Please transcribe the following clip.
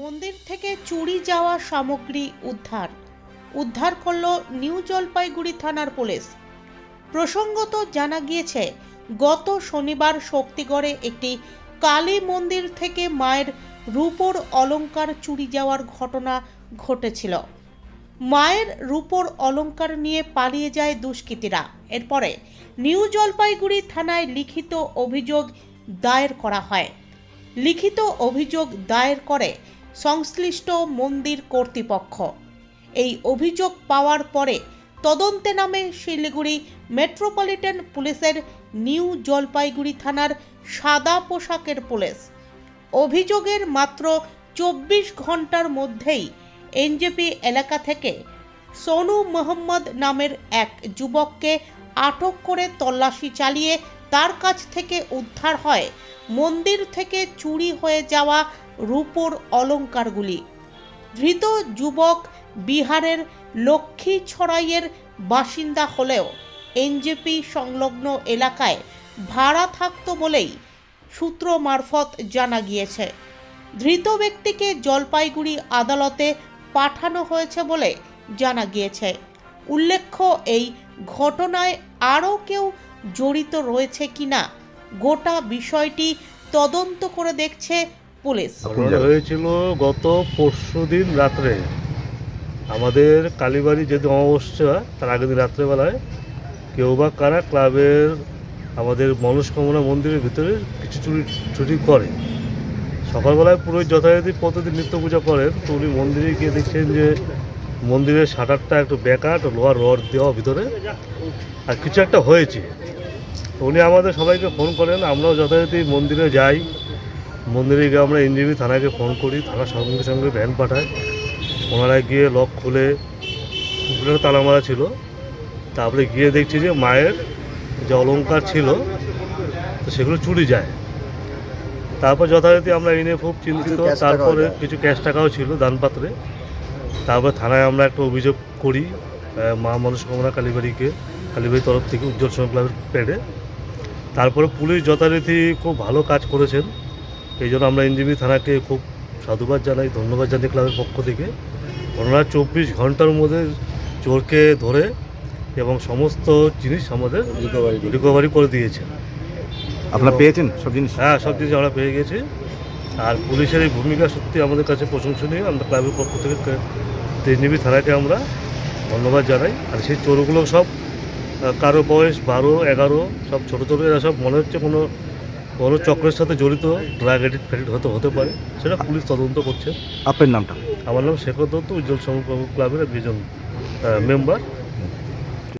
মন্দির থেকে চুরি যাওয়া সামগ্রী উদ্ধার। উদ্ধার করল নিউ জলপাইগুড়ি থানার পুলিশ। প্রসঙ্গত জানা গিয়েছে, গত শনিবার শক্তিগড়ে একটি কালী মন্দির থেকে মায়ের রূপোর অলংকার চুরি যাওয়ার ঘটনা ঘটেছিল। মায়ের রূপোর অলংকার নিয়ে পালিয়ে যায় দুষ্কৃতীরা। এরপরে নিউ জলপাইগুড়ি থানায় লিখিত অভিযোগ দায়ের করা হয়। লিখিত অভিযোগ দায়ের করে সংশ্লিষ্ট মন্দির কর্তৃপক্ষ। এই অভিযোগ পাওয়ার পরে তদন্তে নামে শিলিগুড়ি মেট্রোপলিটন পুলিশের নিউ জলপাইগুড়ি থানার সাদা পোশাকের পুলিশ। অভিযোগের মাত্র চব্বিশ ঘণ্টার মধ্যেই এনজেপি এলাকা থেকে সোনু মোহাম্মদ নামের এক যুবককে আটক করে তল্লাশি চালিয়ে তার কাছ থেকে উদ্ধার হয়। মন্দির থেকে চুরি হয়ে যাওয়া রূপোর অলংকারগুলি ধৃত যুবক বিহারের লক্ষ্মী ছড়াইয়ের বাসিন্দা হলেও এনজেপি সংলগ্ন এলাকায় ভাড়া থাকত বলেই সূত্র মারফত জানা গিয়েছে। ধৃত ব্যক্তিকে জলপাইগুড়ি আদালতে পাঠানো হয়েছে বলে জানা গিয়েছে। উল্লেখ্য, এই ঘটনায় আরও কেউ জড়িত রয়েছে কিনা গোটা বিষয়টি তদন্ত করে দেখছে পুলিশ। হয়েছিল গত পরশু দিন রাত্রে, আমাদের কালীবাড়ি যেদিন অমাবস্যা, তার আগের দিন রাত্রেবেলায়, কেউ বা কারা ক্লাবের আমাদের মনস্কামনা মন্দিরের ভিতরে কিছু চুরি চুরি করে। সকালবেলায় পুরোহিত যথারীতি প্রতিদিন নিত্য পূজা করেন, তো উনি মন্দিরে গিয়ে দেখছেন যে মন্দিরের শাটারটা একটু ব্যাকাট লোহার রড দেওয়া ভিতরে। আর কিছু একটা হয়েছে। উনি আমাদের সবাইকে ফোন করেন আমরাও যথারীতি মন্দিরে যাই। মন্দিরে গিয়ে আমরা এনজিবি থানাকে ফোন করি থানার সঙ্গে সঙ্গে ভ্যান পাঠায় ওনারা গিয়ে লক খুলে উপরে তালা মারা ছিল। তারপরে গিয়ে দেখছি যে মায়ের যে অলংকার ছিল তো সেগুলো চুরি যায়। তারপর যথারীতি আমরা এনে খুব চিন্তিত। তারপরে কিছু ক্যাশ টাকাও ছিল দানপাত্রে। তারপর থানায় আমরা একটা অভিযোগ করি মা মনস্কামনা কালীবাড়িকে কালীবাড়ির তরফ থেকে উজ্জ্বল সময় ক্লাবের প্যাডে। তারপরে পুলিশ যথারীতি খুব ভালো কাজ করেছেন। এই জন্য আমরা এনজিবি থানাকে খুব সাধুবাদ জানাই ধন্যবাদ জানাই ক্লাবের পক্ষ থেকে। ওনারা চব্বিশ ঘণ্টার মধ্যে চোরকে ধরে এবং সমস্ত জিনিস আমাদের রিকভারি করি। রিকভারি করে দিয়েছে। আপনারা পেয়েছেন সব জিনিস? হ্যাঁ সব জিনিস আমরা পেয়ে গেছি। আর পুলিশের এই ভূমিকা সত্যি আমাদের কাছে প্রশংসনীয়। আমরা ক্লাবের পক্ষ থেকে তেজনিবি থানাকে আমরা ধন্যবাদ জানাই। আর সেই চোরগুলো সব কারও বয়স বারো এগারো সব ছোটো ছোটো এরা সব মনে হচ্ছে কোনো কোনো চক্রের সাথে জড়িত ড্রাগ এডিট ফ্যাডিট হতে হতে পারে। সেটা পুলিশ তদন্ত করছে। আপনার নামটা? আমার নাম শেখর দত্ত উজ্জ্বল সম ক্লাবের একজন মেম্বার